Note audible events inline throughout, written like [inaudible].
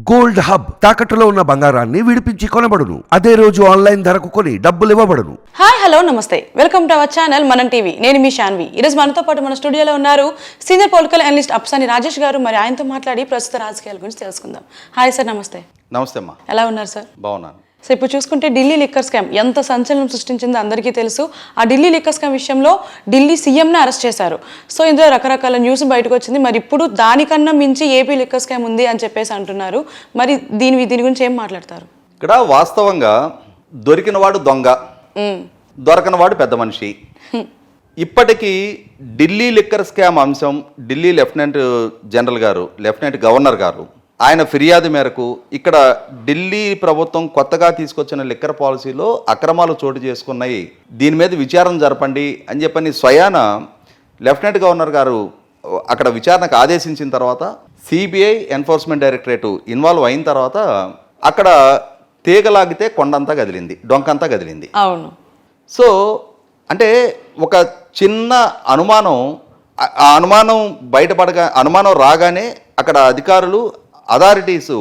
Gold hub తాకట్టులో ఉన్న బంగారాన్ని విడిపించి కొనబడును. అదే రోజు ఆన్లైన్ ధరకు కొని డబ్బులు ఇవ్వబడును. హాయ్ హలో నమస్తే. Welcome to our channel Manam TV. నేను మీ శాన్వి. ఈరోజు మనతో పాటు మన స్టూడియోలో ఉన్నారు senior political analyst Apsani Rajesh garu. మరి ఆయనతో మాట్లాడి ప్రస్తుత రాజకీయాల గురించి తెలుసుకుందాం. హాయ్ సార్ నమస్తే. నమస్తే అమ్మా. ఎలా ఉన్నారు సార్? బాగున్నాను. సో ఇప్పుడు చూసుకుంటే ఢిల్లీ లిక్కర్ స్కామ్ ఎంత సంచలనం సృష్టించిందో అందరికీ తెలుసు. ఆ ఢిల్లీ లిక్కర్ స్కామ్ విషయంలో ఢిల్లీ సీఎంని అరెస్ట్ చేశారు. సో ఇందులో రకరకాల న్యూస్ బయటకు వచ్చింది. మరి ఇప్పుడు దానికన్నా మించి ఏపీ లిక్కర్ స్కామ్ ఉంది అని చెప్పేసి అంటున్నారు. మరి దీని దీని గురించి ఏం మాట్లాడతారు? ఇక్కడ వాస్తవంగా దొరికినవాడు దొంగ. మ్మ్. దొరకనవాడు పెద్ద మనిషి. ఇప్పటికీ ఢిల్లీ లిక్కర్ స్కామ్ అంశం Delhi lieutenant general garu lieutenant governor garu ఆయన ఫిర్యాదు మేరకు ఇక్కడ ఢిల్లీ ప్రభుత్వం కొత్తగా తీసుకొచ్చిన లిక్కర్ పాలసీలో అక్రమాలు చోటు చేసుకున్నాయి. దీని మీద విచారణ జరపండి అని చెప్పని స్వయాన లెఫ్టినెంట్ గవర్నర్ గారు అక్కడ విచారణకు ఆదేశించిన తర్వాత సిబిఐ ఎన్ఫోర్స్మెంట్ డైరెక్టరేట్ ఇన్వాల్వ్ అయిన తర్వాత అక్కడ తీగలాగితే కొండంతా కదిలింది డొంకంతా కదిలింది. అవును. సో అంటే ఒక చిన్న అనుమానం ఆ- ఆ అనుమానం బయటపడగా అనుమానం రాగానే అక్కడ అధికారులు అథారిటీస్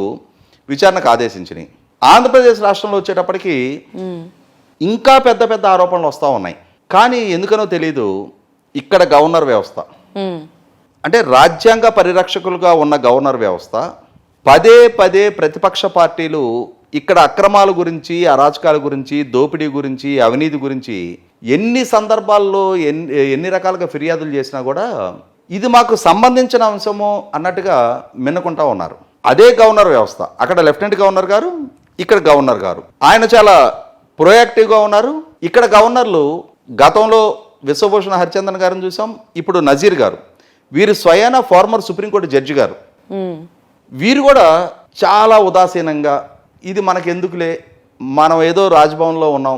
విచారణకు ఆదేశించినాయి. ఆంధ్రప్రదేశ్ రాష్ట్రంలో వచ్చేటప్పటికి ఇంకా పెద్ద పెద్ద ఆరోపణలు వస్తూ ఉన్నాయి. కానీ ఎందుకనో తెలీదు ఇక్కడ గవర్నర్ వ్యవస్థ. అంటే రాజ్యాంగ పరిరక్షకులుగా ఉన్న గవర్నర్ వ్యవస్థ పదే పదే ప్రతిపక్ష పార్టీలు ఇక్కడ అక్రమాల గురించి అరాచకాల గురించి దోపిడీ గురించి అవినీతి గురించి ఎన్ని సందర్భాల్లో ఎన్ని ఎన్ని రకాలుగా ఫిర్యాదులు చేసినా కూడా ఇది మాకు సంబంధించిన అంశము అన్నట్టుగా మిన్నకుంటా ఉన్నారు. అదే గవర్నర్ వ్యవస్థ. అక్కడ లెఫ్టినెంట్ గవర్నర్ గారు ఇక్కడ గవర్నర్ గారు. ఆయన చాలా ప్రొయాక్టివ్గా ఉన్నారు. ఇక్కడ గవర్నర్లు గతంలో విశ్వభూషణ హరిచందన్ గారిని చూసాం ఇప్పుడు నజీర్ గారు. వీరు స్వయాన ఫార్మర్ సుప్రీంకోర్టు జడ్జి గారు. వీరు కూడా చాలా ఉదాసీనంగా ఇది మనకెందుకులే మనం ఏదో రాజ్భవన్లో ఉన్నాం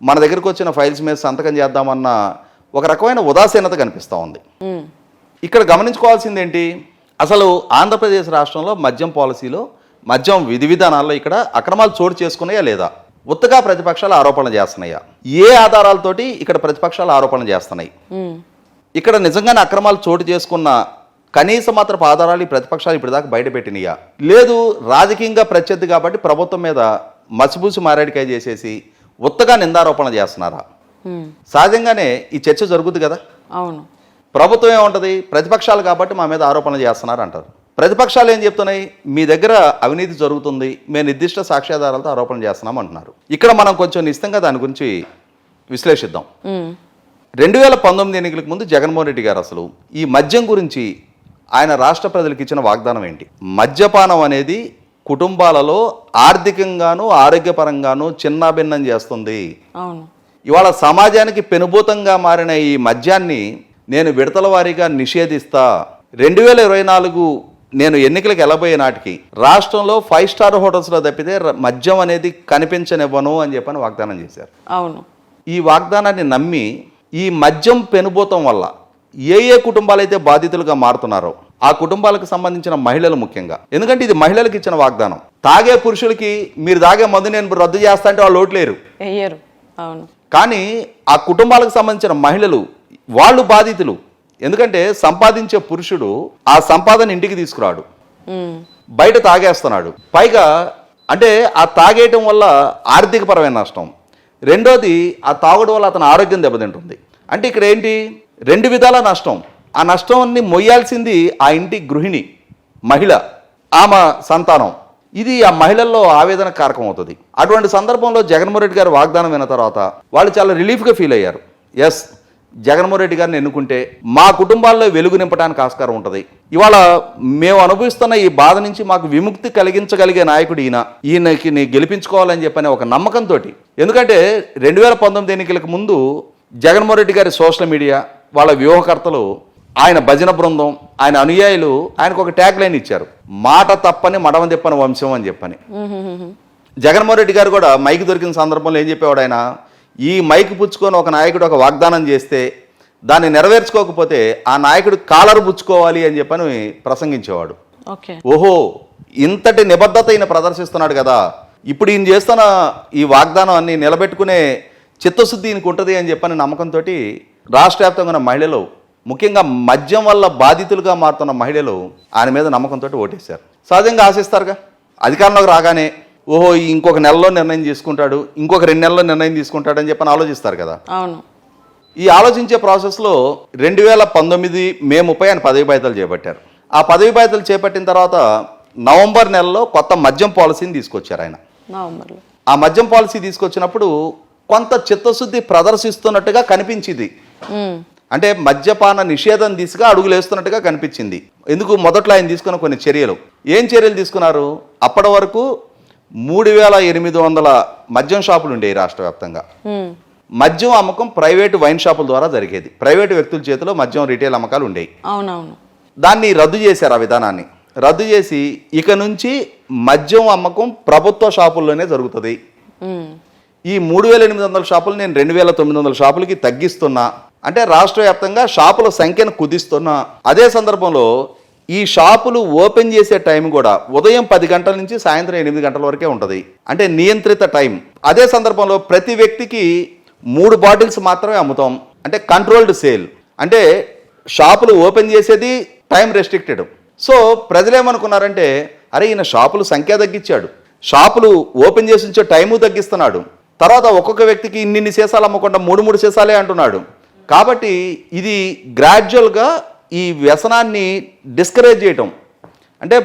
మన దగ్గరకు వచ్చిన ఫైల్స్ మీద సంతకం చేద్దామన్న ఒక రకమైన ఉదాసీనత కనిపిస్తూ ఉంది. ఇక్కడ గమనించుకోవాల్సింది ఏంటి అసలు ఆంధ్రప్రదేశ్ రాష్ట్రంలో మద్యం పాలసీలో మద్యం విధి విధానాల్లో ఇక్కడ అక్రమాలు చోటు చేసుకున్నాయా లేదా? ఉత్తగా ప్రతిపక్షాలు ఆరోపణలు చేస్తున్నాయా? ఏ ఆధారాలతోటి ఇక్కడ ప్రతిపక్షాలు ఆరోపణలు చేస్తున్నాయి. ఇక్కడ నిజంగానే అక్రమాలు చోటు చేసుకున్న కనీస మాత్రపు ఆధారాలు ఈ ప్రతిపక్షాలు ఇప్పటిదాకా బయటపెట్టినయా? లేదు రాజకీయంగా ప్రత్యర్థి కాబట్టి ప్రభుత్వం మీద మసిబూసి మారేడికాయ చేసేసి ఉత్తగా నిందారోపణలు చేస్తున్నారా. సహజంగానే ఈ చర్చ జరుగుద్ది కదా? అవును. ప్రభుత్వం ఏముంటుంది? ప్రతిపక్షాలు కాబట్టి మా మీద ఆరోపణలు చేస్తున్నారు అంటారు ప్రతిపక్షాలు ఏం చెప్తున్నాయి? మీ దగ్గర అవినీతి జరుగుతుంది మేము నిర్దిష్ట సాక్ష్యాధారాలతో ఆరోపణలు చేస్తున్నాం అంటున్నారు ఇక్కడ మనం కొంచెం నిశ్చితంగా దాని గురించి విశ్లేషిద్దాం. రెండు వేల పంతొమ్మిది ఎన్నికలకు ముందు జగన్మోహన్ రెడ్డి గారు అసలు ఈ మద్యం గురించి ఆయన రాష్ట్ర ప్రజలకు ఇచ్చిన వాగ్దానం ఏంటి? మద్యపానం అనేది కుటుంబాలలో ఆర్థికంగాను ఆరోగ్యపరంగాను చిన్నాభిన్నం చేస్తుంది. ఇవాళ సమాజానికి పెనుభూతంగా మారిన ఈ మద్యాన్ని నేను విడతల వారీగా నిషేధిస్తా. రెండు వేల ఇరవై నాలుగు నేను ఎన్నికలకు వెళ్ళబోయే నాటికి రాష్ట్రంలో ఫైవ్ స్టార్ హోటల్స్లో తప్పితే మద్యం అనేది కనిపించనివ్వను అని చెప్పని వాగ్దానం చేశారు. అవును. ఈ వాగ్దానాన్ని నమ్మి ఈ మద్యం పెనుభూతం వల్ల ఏ ఏ కుటుంబాలైతే బాధితులుగా మారుతున్నారో ఆ కుటుంబాలకు సంబంధించిన మహిళలు ముఖ్యంగా. ఎందుకంటే ఇది మహిళలకు ఇచ్చిన వాగ్దానం. తాగే పురుషులకి మీరు తాగే మందు నేను రద్దు చేస్తా అంటే వాళ్ళు ఓట్లేరు కానీ ఆ కుటుంబాలకు సంబంధించిన మహిళలు వాళ్ళు బాధితులు. ఎందుకంటే సంపాదించే పురుషుడు ఆ సంపాదన ఇంటికి తీసుకురాడు. బయట తాగేస్తున్నాడు. పైగా అంటే ఆ తాగేయటం వల్ల ఆర్థికపరమైన నష్టం. రెండోది ఆ తాగుడు వల్ల అతని ఆరోగ్యం దెబ్బతింటుంది. అంటే ఇక్కడ ఏంటి? రెండు విధాల నష్టం. ఆ నష్టాన్ని మొయ్యాల్సింది ఆ ఇంటి గృహిణి మహిళ ఆమె సంతానం. ఇది ఆ మహిళల్లో ఆవేదన కారకం అవుతుంది అటువంటి సందర్భంలో జగన్మోహన్ రెడ్డి గారు వాగ్దానం విన్న తర్వాత వాళ్ళు చాలా రిలీఫ్గా ఫీల్ అయ్యారు. ఎస్ జగన్మోహన్ రెడ్డి గారిని ఎన్నుకుంటే మా కుటుంబాల్లో వెలుగు నింపడానికి ఆస్కారం ఉంటుంది. ఇవాళ మేము అనుభవిస్తున్న ఈ బాధ నుంచి మాకు విముక్తి కలిగించగలిగే నాయకుడు ఈయన. ఈయనకి నీ గెలిపించుకోవాలని చెప్పని ఒక నమ్మకంతో ఎందుకంటే రెండు వేల పంతొమ్మిది ఎన్నికలకు ముందు జగన్మోహన్ రెడ్డి గారి సోషల్ మీడియా వాళ్ళ వ్యూహకర్తలు ఆయన భజన బృందం ఆయన అనుయాయులు ఆయనకు ఒక ట్యాగ్ లైన్ ఇచ్చారు. మాట తప్పని మడమ తిప్పని వంశం అని చెప్పని. జగన్మోహన్ రెడ్డి గారు కూడా మైక్ దొరికిన సందర్భంలో ఏం చెప్పేవాడు ఆయన? ఈ మైక్ పుచ్చుకొని ఒక నాయకుడు ఒక వాగ్దానం చేస్తే దాన్ని నెరవేర్చుకోకపోతే ఆ నాయకుడు కాలరు పుచ్చుకోవాలి అని చెప్పని ప్రసంగించేవాడు. ఓహో ఇంతటి నిబద్ధత ఈయన ప్రదర్శిస్తున్నాడు కదా. ఇప్పుడు ఈయన చేస్తున్న ఈ వాగ్దానం అన్ని నిలబెట్టుకునే చిత్తశుద్ధి ఈయనకు ఉంటుంది అని చెప్పని నమ్మకంతో రాష్ట్ర వ్యాప్తంగా ఉన్న మహిళలు ముఖ్యంగా మద్యం వల్ల బాధితులుగా మారుతున్న మహిళలు ఆయన మీద నమ్మకంతో ఓటేశారు. సహజంగా ఆశిస్తారుగా. అధికారంలోకి రాగానే ఓహో ఇంకొక నెలలో నిర్ణయం తీసుకుంటాడు ఇంకొక రెండు నెలల్లో నిర్ణయం తీసుకుంటాడు అని చెప్పని ఆలోచిస్తారు కదా. అవును. ఈ ఆలోచించే ప్రాసెస్లో రెండు వేల పంతొమ్మిది మే ముప్పై ఆయన పదవి బాధ్యతలు చేపట్టారు. ఆ పదవి బాధ్యతలు చేపట్టిన తర్వాత నవంబర్ నెలలో కొత్త మద్యం పాలసీని తీసుకొచ్చారు ఆయన. నవంబర్లో. ఆ మద్యం పాలసీ తీసుకొచ్చినప్పుడు కొంత చిత్తశుద్ధి ప్రదర్శిస్తున్నట్టుగా కనిపించింది. అంటే మద్యపాన నిషేధం దిశగా అడుగులు వేస్తున్నట్టుగా కనిపించింది. ఎందుకు? మొదట్లో ఆయన తీసుకున్న కొన్ని చర్యలు. ఏం చర్యలు తీసుకున్నారు? అప్పటి వరకు మూడు వేల ఎనిమిది వందల మద్యం షాపులు ఉండేవి రాష్ట్ర వ్యాప్తంగా మద్యం అమ్మకం ప్రైవేటు వైన్ షాపుల ద్వారా జరిగేది. ప్రైవేటు వ్యక్తుల చేతిలో మద్యం రీటైల్ అమ్మకాలు ఉండేవి అవునవును. దాన్ని రద్దు చేశారు ఆ విధానాన్ని. రద్దు చేసి ఇక నుంచి మద్యం అమ్మకం ప్రభుత్వ షాపుల్లోనే జరుగుతుంది. ఈ మూడు వేల ఎనిమిది వందల షాపులు నేను రెండు వేల తొమ్మిది వందల షాపులకి తగ్గిస్తున్నా. అంటే రాష్ట్ర వ్యాప్తంగా షాపుల సంఖ్యను కుదిస్తున్నా. అదే సందర్భంలో ఈ షాపులు ఓపెన్ చేసే టైం కూడా ఉదయం పది గంటల నుంచి సాయంత్రం ఎనిమిది గంటల వరకే ఉంటుంది. అంటే నియంత్రిత టైం. అదే సందర్భంలో ప్రతి వ్యక్తికి మూడు బాటిల్స్ మాత్రమే అమ్ముతాం. అంటే కంట్రోల్డ్ సేల్ అంటే షాపులు ఓపెన్ చేసేది టైం రెస్ట్రిక్టెడ్ సో ప్రజలు ఏమనుకున్నారంటే అరే ఈయన షాపులు సంఖ్య తగ్గించాడు. షాపులు ఓపెన్ చేసి ఉంచే టైము తగ్గిస్తున్నాడు. తర్వాత ఒక్కొక్క వ్యక్తికి ఇన్నిన్ని సీసాలు అమ్మకుండా మూడు మూడు సీసాలే అంటున్నాడు. కాబట్టి ఇది గ్రాడ్యువల్గా ఈ వ్యసనాన్ని డిస్కరేజ్ చేయటం. అంటే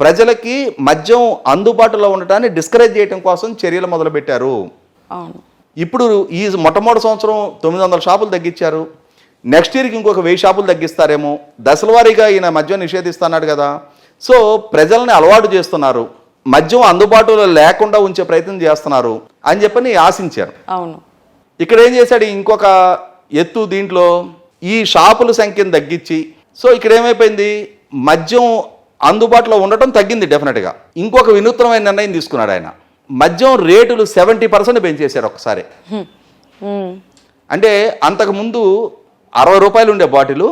ప్రజలకి మద్యం అందుబాటులో ఉండటాన్ని డిస్కరేజ్ చేయటం కోసం చర్యలు మొదలుపెట్టారు. అవును. ఇప్పుడు ఈ మొట్టమొదటి సంవత్సరం తొమ్మిది వందల షాపులు తగ్గించారు. నెక్స్ట్ ఇయర్కి ఇంకొక వెయ్యి షాపులు తగ్గిస్తారేమో. దశలవారీగా ఈయన మద్యం నిషేధిస్తున్నాడు కదా. సో ప్రజల్ని అలవాటు చేస్తున్నారు. మద్యం అందుబాటులో లేకుండా ఉంచే ప్రయత్నం చేస్తున్నారు అని చెప్పని ఆశించారు. అవును. ఇక్కడ ఏం చేశాడు? ఇంకొక ఎత్తు దీంట్లో ఈ షాపుల సంఖ్యను తగ్గించి సో ఇక్కడ ఏమైపోయింది? మద్యం అందుబాటులో ఉండటం తగ్గింది డెఫినెట్గా. ఇంకొక వినూత్నమైన నిర్ణయం తీసుకున్నాడు ఆయన. మద్యం రేటులు సెవెంటీ పర్సెంట్ పెంచేశారు ఒకసారి. అంటే అంతకుముందు అరవై రూపాయలు ఉండే బాటిల్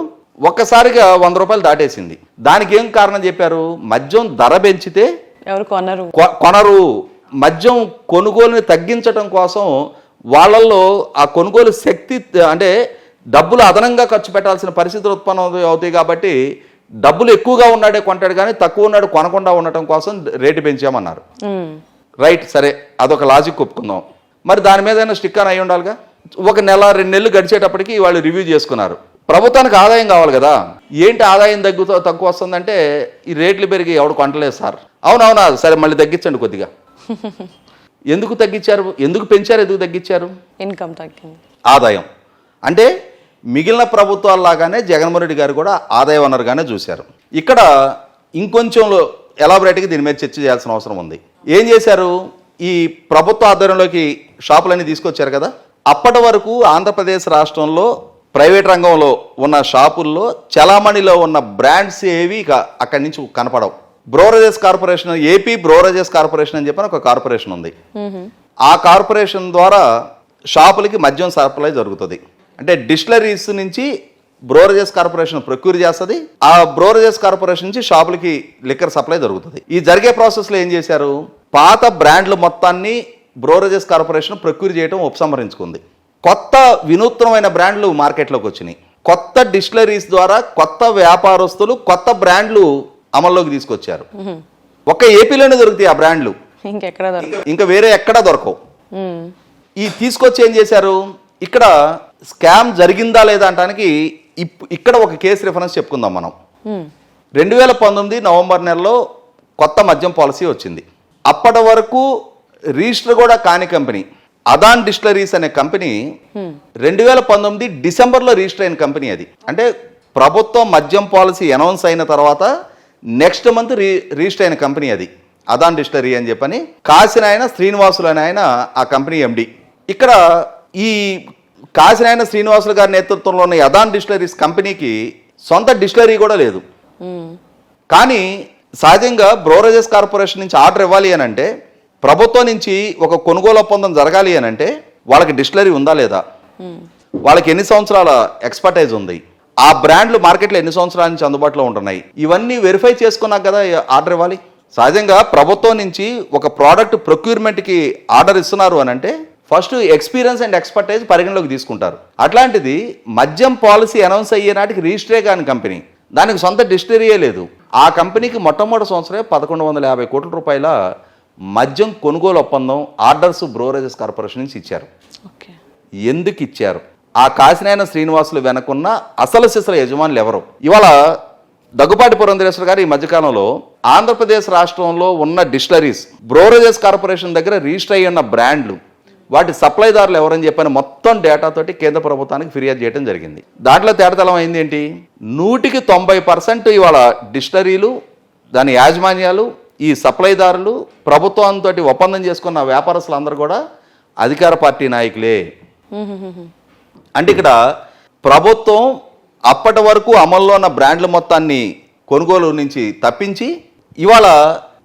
ఒక్కసారిగా వంద రూపాయలు దాటేసింది. దానికి ఏం కారణం చెప్పారు? మద్యం ధర పెంచితే ఎవరు కొనరు. కొనరు. మద్యం కొనుగోలుని తగ్గించడం కోసం వాళ్ళల్లో ఆ కొనుగోలు శక్తి అంటే డబ్బులు అదనంగా ఖర్చు పెట్టాల్సిన పరిస్థితులు ఉత్పన్నం అవుతాయి- కాబట్టి డబ్బులు ఎక్కువగా ఉన్నాడే కొంటాడు కానీ తక్కువ ఉన్నాడు కొనకుండా ఉండటం కోసం రేటు పెంచామన్నారు. రైట్ సరే అదొక లాజిక్ ఒప్పుకుందాం. మరి దాని మీద అయినా స్టిక్కర్ అయి ఉండాలిగా? ఒక నెల రెండు నెలలు గడిచేటప్పటికి వాళ్ళు రివ్యూ చేసుకున్నారు. ప్రభుత్వానికి ఆదాయం కావాలి కదా? ఏంటి ఆదాయం తగ్గుతో తక్కువ వస్తుందంటే ఈ రేట్లు పెరిగి ఎవడు కొంటలేదు సార్. అవునవునా సరే మళ్ళీ తగ్గించండి కొద్దిగా. [laughs] ఎందుకు తగ్గించారు? ఎందుకు పెంచారు? ఎందుకు తగ్గించారు? ఇన్కమ్ తగ్గింది. ఆదాయం. అంటే మిగిలిన ప్రభుత్వాల లాగానే జగన్మోహన్ రెడ్డి గారు కూడా ఆదాయ వనరుగానే చూశారు. ఇక్కడ ఇంకొంచెంలో ఎలాబరేట్గా దీని మీద చర్చ చేయాల్సిన అవసరం ఉంది. ఏం చేశారు? ఈ ప్రభుత్వ ఆధ్వర్యంలోకి షాపులన్నీ తీసుకొచ్చారు కదా? అప్పటి వరకు ఆంధ్రప్రదేశ్ రాష్ట్రంలో ప్రైవేట్ రంగంలో ఉన్న షాపుల్లో చలామణిలో ఉన్న బ్రాండ్స్ ఏవి ఇక అక్కడి నుంచి కనపడవు. Beverages corporation AP beverages corporation అని చెప్పని ఒక కార్పొరేషన్ ఉంది. ఆ కార్పొరేషన్ ద్వారా షాపులకి మద్యం సప్లై జరుగుతుంది. అంటే డిస్టిలరీస్ నుంచి బ్రోరేజెస్ కార్పొరేషన్ ప్రొక్యూర్ చేస్తుంది ఆ బ్రోరేజెస్ కార్పొరేషన్ నుంచి షాపులకి లిక్కర్ సప్లై జరుగుతుంది ఈ జరిగే ప్రాసెస్లో ఏం చేశారు? పాత బ్రాండ్లు మొత్తాన్ని బ్రోరేజెస్ కార్పొరేషన్ ప్రొక్యూర్ చేయడం ఉపసంహరించుకుంది. కొత్త వినూత్నమైన బ్రాండ్లు మార్కెట్లోకి వచ్చినాయి. కొత్త డిస్టిలరీస్ ద్వారా కొత్త వ్యాపారస్తులు కొత్త బ్రాండ్లు అమల్లోకి తీసుకొచ్చారు. ఒక్క ఏపీలోనే దొరుకుతాయి ఆ బ్రాండ్లు. ఇంకా వేరే ఎక్కడా దొరకవు. ఈ తీసుకొచ్చి ఏం చేశారు? ఇక్కడ స్కామ్ జరిగిందా లేదా ఇప్- ఇక్కడ ఒక కేసు రిఫరెన్స్ చెప్పుకుందాం మనం. రెండు వేల పంతొమ్మిది నవంబర్ నెలలో కొత్త మద్యం పాలసీ వచ్చింది. అప్పటి వరకు రిజిస్టర్ కూడా కాని కంపెనీ అదాన్ డిస్టిలరీస్ అనే కంపెనీ రెండు వేల పంతొమ్మిది డిసెంబర్లో రిజిస్టర్ అయిన కంపెనీ అది. అంటే ప్రభుత్వం మద్యం పాలసీ అనౌన్స్ అయిన తర్వాత నెక్స్ట్ మంత్ రీ రిజిస్టర్ అయిన కంపెనీ అది. అదాన్ డిస్టిలరీ అని చెప్పని కాసినాయన శ్రీనివాసులు అని ఆయన ఆ కంపెనీ ఎండి ఇక్కడ ఈ కాసినాయన శ్రీనివాసులు గారి నేతృత్వంలో ఉన్న అదాన్ డిస్టిలరీస్ కంపెనీకి సొంత డిస్టిలరీ కూడా లేదు. కానీ సహజంగా బ్రోరేజెస్ కార్పొరేషన్ నుంచి ఆర్డర్ ఇవ్వాలి అని అంటే ప్రభుత్వం నుంచి ఒక కొనుగోలు ఒప్పందం జరగాలి అని అంటే వాళ్ళకి డిస్టిలరీ ఉందా లేదా? వాళ్ళకి ఎన్ని సంవత్సరాల ఎక్స్పర్టైజ్ ఉంది? ఆ బ్రాండ్లు మార్కెట్లో ఎన్ని సంవత్సరాల నుంచి అందుబాటులో ఉంటున్నాయి? ఇవన్నీ వెరిఫై చేసుకున్నాక కదా ఆర్డర్ ఇవ్వాలి. సహజంగా ప్రభుత్వం నుంచి ఒక ప్రోడక్ట్ ప్రొక్యూర్మెంట్కి ఆర్డర్ ఇస్తున్నారు అని అంటే ఫస్ట్ ఎక్స్పీరియన్స్ అండ్ ఎక్స్పర్టైజ్ పరిగణలోకి తీసుకుంటారు. అట్లాంటిది మద్యం పాలసీ అనౌన్స్ అయ్యే నాటికి రిజిస్టరే కాని కంపెనీ. దానికి సొంత డిస్టరీయే లేదు. ఆ కంపెనీకి మొట్టమొదటి సంవత్సరమే పదకొండు వందల యాభై కోట్ల రూపాయల మద్యం కొనుగోలు ఒప్పందం ఆర్డర్స్ బ్రోరేజెస్ కార్పొరేషన్ నుంచి ఇచ్చారు. ఎందుకు ఇచ్చారు? ఆ కాసినాయన శ్రీనివాసులు వెనకున్న అసలు సిసల యజమానులు ఎవరు? ఇవాళ దగ్గుపాటి పురంధరేశ్వర గారు ఈ మధ్యకాలంలో ఆంధ్రప్రదేశ్ రాష్ట్రంలో ఉన్న డిస్టలరీస్ బ్రోరేజెస్ కార్పొరేషన్ దగ్గర రిజిస్టర్ అయ్యి ఉన్న బ్రాండ్లు వాటి సప్లైదారులు ఎవరని చెప్పని మొత్తం డేటాతోటి కేంద్ర ప్రభుత్వానికి ఫిర్యాదు చేయడం జరిగింది. దాంట్లో తేటతలం అయింది ఏంటి? నూటికి తొంభై పర్సెంట్ ఇవాళ డిస్టరీలు దాని యాజమాన్యాలు ఈ సప్లైదారులు ప్రభుత్వంతో ఒప్పందం చేసుకున్న వ్యాపారస్తులు అందరూ కూడా అధికార పార్టీ నాయకులే. అంటే ఇక్కడ ప్రభుత్వం అప్పటి వరకు అమల్లో ఉన్న బ్రాండ్ల మొత్తాన్ని కొనుగోలు నుంచి తప్పించి ఇవాళ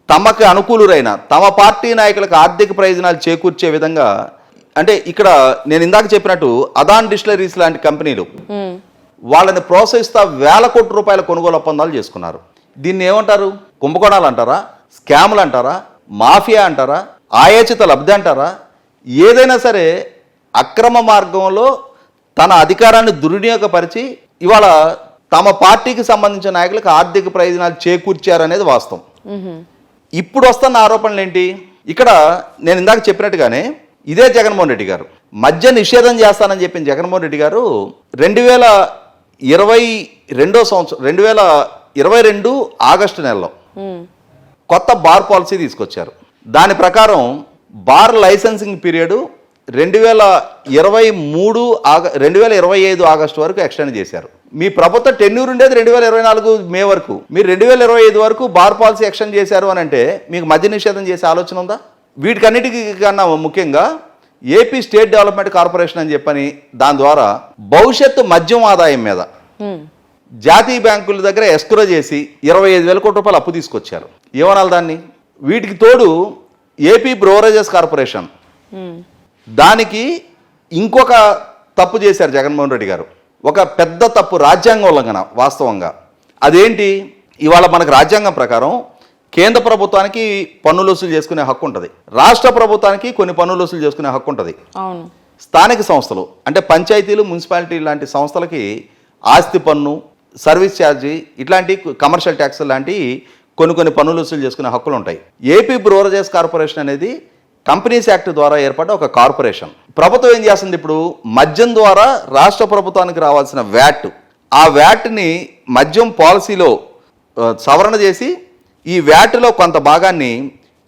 తమకు అనుకూలురైన తమ పార్టీ నాయకులకు ఆర్థిక ప్రయోజనాలు చేకూర్చే విధంగా అంటే ఇక్కడ నేను ఇందాక చెప్పినట్టు అదాన్ డిస్టిలరీస్ లాంటి కంపెనీలు వాళ్ళని ప్రోత్సహిస్తా వేల కోట్ల రూపాయల కొనుగోలు ఒప్పందాలు చేసుకున్నారు. దీన్ని ఏమంటారు? కుంభకోణాలు అంటారా? స్కాములు అంటారా? మాఫియా అంటారా? ఆయోచిత లబ్ధి అంటారా? ఏదైనా సరే అక్రమ మార్గంలో తన అధికారాన్ని దుర్వినియోగపరిచి ఇవాళ తమ పార్టీకి సంబంధించిన నాయకులకు ఆర్థిక ప్రయోజనాలు చేకూర్చారనేది వాస్తవం. ఇప్పుడు వస్తున్న ఆరోపణలు ఏంటి? ఇక్కడ నేను ఇందాక చెప్పినట్టుగానే ఇదే జగన్మోహన్ రెడ్డి గారు. మద్య నిషేధం చేస్తానని చెప్పిన జగన్మోహన్ రెడ్డి గారు రెండు వేల ఇరవై రెండో సంవత్సరం రెండు వేల ఇరవై రెండు ఆగస్టు నెలలో కొత్త బార్ పాలసీ తీసుకొచ్చారు. దాని ప్రకారం బార్ లైసెన్సింగ్ పీరియడ్ రెండు వేల ఇరవై మూడు ఆగ రెండు వేల ఇరవై ఐదు ఆగస్టు వరకు ఎక్స్టెండ్ చేశారు. మీ ప్రభుత్వ టెన్యూర్ ఉండేది రెండు వేల ఇరవై నాలుగు మే వరకు. మీరు రెండు వేల ఇరవై ఐదు వరకు బార్ పాలసీ ఎక్స్టెండ్ చేశారు అని అంటే మీకు మద్య నిషేధం చేసే ఆలోచన ఉందా? వీటికన్నిటికీ కన్నా ముఖ్యంగా ఏపీ స్టేట్ డెవలప్మెంట్ కార్పొరేషన్ అని చెప్పని దాని ద్వారా భవిష్యత్తు మద్యం ఆదాయం మీద జాతీయ బ్యాంకుల దగ్గర ఎస్క్రో చేసి ఇరవై ఐదు వేల కోట్ల రూపాయలు అప్పు తీసుకొచ్చారు. ఏమనాలి దాన్ని? వీటికి తోడు ఏపీ బ్రోవరేజెస్ కార్పొరేషన్. దానికి ఇంకొక తప్పు చేశారు జగన్మోహన్ రెడ్డి గారు. ఒక పెద్ద తప్పు రాజ్యాంగ ఉల్లంఘన వాస్తవంగా. అదేంటి? ఇవాళ మనకు రాజ్యాంగం ప్రకారం కేంద్ర ప్రభుత్వానికి పన్నులు వసూలు చేసుకునే హక్కు ఉంటుంది. రాష్ట్ర ప్రభుత్వానికి కొన్ని పన్నులు వసూలు చేసుకునే హక్కు ఉంటుంది. స్థానిక సంస్థలు అంటే పంచాయతీలు మున్సిపాలిటీ లాంటి సంస్థలకి ఆస్తి పన్ను సర్వీస్ ఛార్జీ ఇట్లాంటి కమర్షియల్ ట్యాక్స్ లాంటి కొన్ని కొన్ని పన్నులు వసూలు చేసుకునే హక్కులు ఉంటాయి. ఏపీ బ్రోవరేజెస్ కార్పొరేషన్ అనేది కంపెనీస్ యాక్ట్ ద్వారా ఏర్పడ్డ ఒక కార్పొరేషన్. ప్రభుత్వం ఏం చేస్తుంది ఇప్పుడు? మద్యం ద్వారా రాష్ట్ర ప్రభుత్వానికి రావాల్సిన వ్యాట్. ఆ వ్యాట్ని మద్యం పాలసీలో సవరణ చేసి ఈ వ్యాట్లో కొంత భాగాన్ని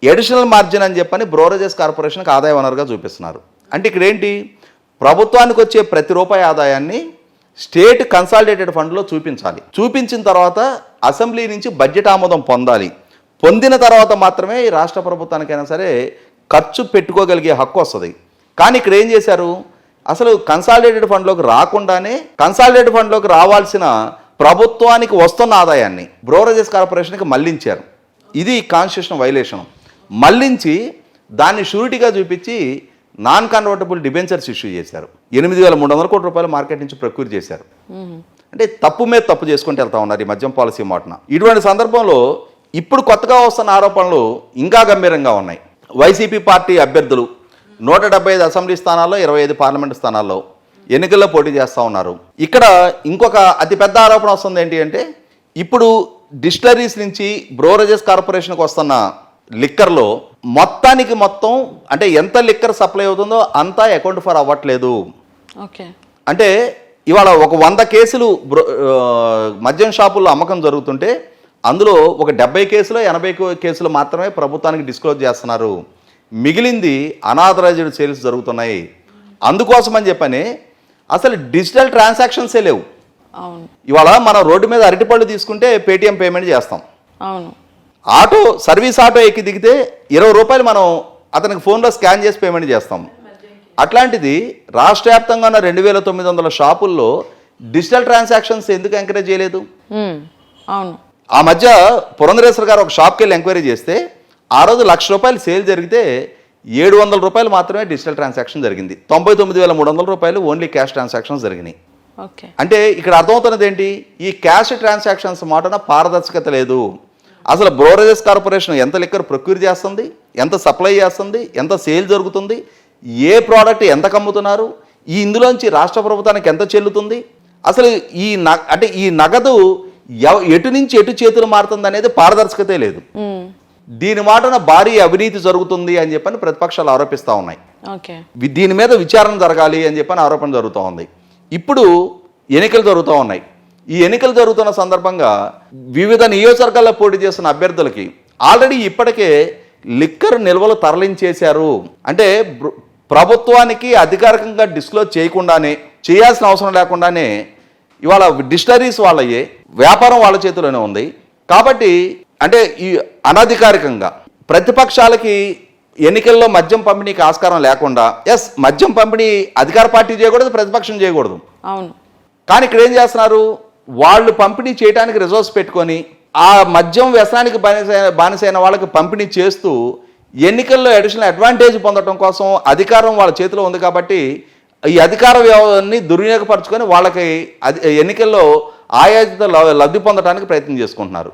ఎడిషనల్ మార్జిన్ అని చెప్పని బ్రోరేజెస్ కార్పొరేషన్కి ఆదాయ వనరుగా చూపిస్తున్నారు. అంటే ఇక్కడ ఏంటి? ప్రభుత్వానికి వచ్చే ప్రతి రూపాయి ఆదాయాన్ని స్టేట్ కన్సాలిడేటెడ్ ఫండ్లో చూపించాలి. చూపించిన తర్వాత అసెంబ్లీ నుంచి బడ్జెట్ ఆమోదం పొందాలి. పొందిన తర్వాత మాత్రమే ఈ రాష్ట్ర ప్రభుత్వానికైనా సరే ఖర్చు పెట్టుకోగలిగే హక్కు వస్తుంది. కానీ ఇక్కడ ఏం చేశారు? అసలు కన్సాలిడేటెడ్ ఫండ్లోకి రాకుండానే కన్సాలిడేటెడ్ ఫండ్లోకి రావాల్సిన ప్రభుత్వానికి వస్తున్న ఆదాయాన్ని బ్రోరేజెస్ కార్పొరేషన్కి మళ్ళించారు. ఇది కాన్స్టిట్యూషన్ వైలేషన్ మళ్ళించి దాన్ని షూరిటీగా చూపించి నాన్ కన్వర్టబుల్ డిబెంచర్స్ ఇష్యూ చేశారు. ఎనిమిది వేల మూడు వందల కోట్ల రూపాయలు మార్కెట్ నుంచి ప్రొక్యూర్ చేశారు. అంటే తప్పు మీద తప్పు చేసుకుంటూ వెళ్తా ఉన్నారు ఈ మద్యం పాలసీ మాటన. ఇటువంటి సందర్భంలో ఇప్పుడు కొత్తగా వస్తున్న ఆరోపణలు ఇంకా గంభీరంగా ఉన్నాయి. వైసీపీ పార్టీ అభ్యర్థులు నూట డెబ్బై ఐదు అసెంబ్లీ స్థానాల్లో ఇరవై ఐదు పార్లమెంట్ స్థానాల్లో ఎన్నికల్లో పోటీ చేస్తూ ఉన్నారు. ఇక్కడ ఇంకొక అతిపెద్ద ఆరోపణ వస్తుంది ఏంటి అంటే ఇప్పుడు డిస్టలరీస్ నుంచి బ్రోరేజెస్ కార్పొరేషన్కి వస్తున్న లిక్కర్లో మొత్తానికి మొత్తం అంటే ఎంత లిక్కర్ సప్లై అవుతుందో అంతా అకౌంట్ ఫర్ అవ్వట్లేదు. ఓకే. అంటే ఇవాళ ఒక వంద కేసులు మద్యం షాపుల్లో అమ్మకం జరుగుతుంటే అందులో ఒక డెబ్బై కేసులు ఎనభై కేసులు మాత్రమే ప్రభుత్వానికి డిస్క్లోజ్ చేస్తున్నారు. మిగిలింది అనాథరైజ్డ్ సేల్స్ జరుగుతున్నాయి. అందుకోసమని చెప్పని అసలు డిజిటల్ ట్రాన్సాక్షన్సే లేవు. ఇవాళ మనం రోడ్డు మీద అరటిపళ్ళు తీసుకుంటే పేటిఎం పేమెంట్ చేస్తాం. అవును. ఆటో సర్వీస్ ఆటో ఎక్కి దిగితే ఇరవై రూపాయలు మనం అతనికి ఫోన్లో స్కాన్ చేసి పేమెంట్ చేస్తాం. అట్లాంటిది రాష్ట్ర వ్యాప్తంగా ఉన్న రెండు వేల తొమ్మిది వందల షాపుల్లో డిజిటల్ ట్రాన్సాక్షన్స్ ఎందుకు ఎంకరేజ్ చేయలేదు. అవును. ఆ మధ్య పురంధరేశ్వర్ గారు ఒక షాప్కి వెళ్ళి ఎంక్వైరీ చేస్తే ఆ రోజు లక్ష రూపాయలు సేల్ జరిగితే ఏడు వందల రూపాయలు మాత్రమే డిజిటల్ ట్రాన్సాక్షన్ జరిగింది. తొంభై తొమ్మిది వేల మూడు వందల రూపాయలు ఓన్లీ క్యాష్ ట్రాన్సాక్షన్స్ జరిగినాయి. ఓకే. అంటే ఇక్కడ అర్థమవుతున్నది ఏంటి? ఈ క్యాష్ ట్రాన్సాక్షన్స్ మాటన పారదర్శకత లేదు. అసలు బ్రోరేజెస్ కార్పొరేషన్ ఎంత లిక్కర్ ప్రొక్యూర్ చేస్తుంది? ఎంత సప్లై చేస్తుంది? ఎంత సేల్ జరుగుతుంది? ఏ ప్రోడక్ట్ ఎంత కమ్ముతున్నారు? ఈ ఇందులోంచి రాష్ట్ర ప్రభుత్వానికి ఎంత చెల్లుతుంది? అసలు ఈ అంటే ఈ నగదు ఎటు నుంచి ఎటు చేతులు మారుతుంది అనేది పారదర్శకతే లేదు. దీని మాటన భారీ అవినీతి జరుగుతుంది అని చెప్పని ప్రతిపక్షాలు ఆరోపిస్తూ ఉన్నాయి. దీని మీద విచారణ జరగాలి అని చెప్పని ఆరోపణ జరుగుతూ ఉంది. ఇప్పుడు ఎన్నికలు జరుగుతూ ఉన్నాయి. ఈ ఎన్నికలు జరుగుతున్న సందర్భంగా వివిధ నియోజకవర్గాల్లో పోటీ చేస్తున్న అభ్యర్థులకి ఆల్రెడీ ఇప్పటికే లిక్కర్ నిల్వలు తరలించేశారు. అంటే ప్రభుత్వానికి అధికారికంగా డిస్క్లోజ్ చేయకుండానే చేయాల్సిన అవసరం లేకుండానే ఇవాళ డిస్టరీస్ వాళ్ళయే వ్యాపారం వాళ్ళ చేతిలోనే ఉంది. కాబట్టి అంటే ఈ అనధికారికంగా ప్రతిపక్షాలకి ఎన్నికల్లో మద్యం పంపిణీకి ఆస్కారం లేకుండా ఎస్ మద్యం పంపిణీ అధికార పార్టీ చేయకూడదు ప్రతిపక్షం చేయకూడదు. అవును. కానీ ఇక్కడ ఏం చేస్తున్నారు? వాళ్ళు పంపిణీ చేయడానికి రిజర్వ్స్ పెట్టుకొని ఆ మద్యం వ్యసనానికి బానిసైన బానిసైన వాళ్ళకి పంపిణీ చేస్తూ ఎన్నికల్లో అడిషనల్ అడ్వాంటేజ్ పొందడం కోసం అధికారం వాళ్ళ చేతిలో ఉంది కాబట్టి ఈ అధికార వ్యవధిని దుర్వినియోగపరచుకొని వాళ్ళకి అది ఎన్నికల్లో ఆయాజిత లబ్ధి పొందడానికి ప్రయత్నం చేసుకుంటున్నారు.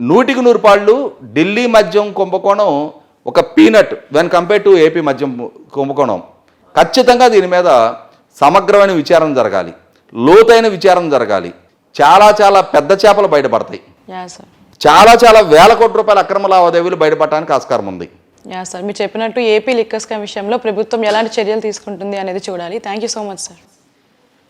నూటికి నూరు పాళ్ళు ఢిల్లీ మద్యం కుంభకోణం ఒక peanut when compare to AP మద్యం కుంభకోణం. ఖచ్చితంగా దీని మీద సమగ్రమైన విచారణ జరగాలి. లోతైన విచారణ జరగాలి. చాలా చాలా పెద్ద చేపలు బయటపడతాయి. చాలా చాలా వేల కోట్ల రూపాయల అక్రమ లావాదేవీలు బయటపడడానికి ఆస్కారం ఉంది. యా సార్ మీరు చెప్పినట్టు ఏపీ లిక్కర్స్ కమిషన్లో ప్రభుత్వం ఎలాంటి చర్యలు తీసుకుంటుంది అనేది చూడాలి. Thank you so much sir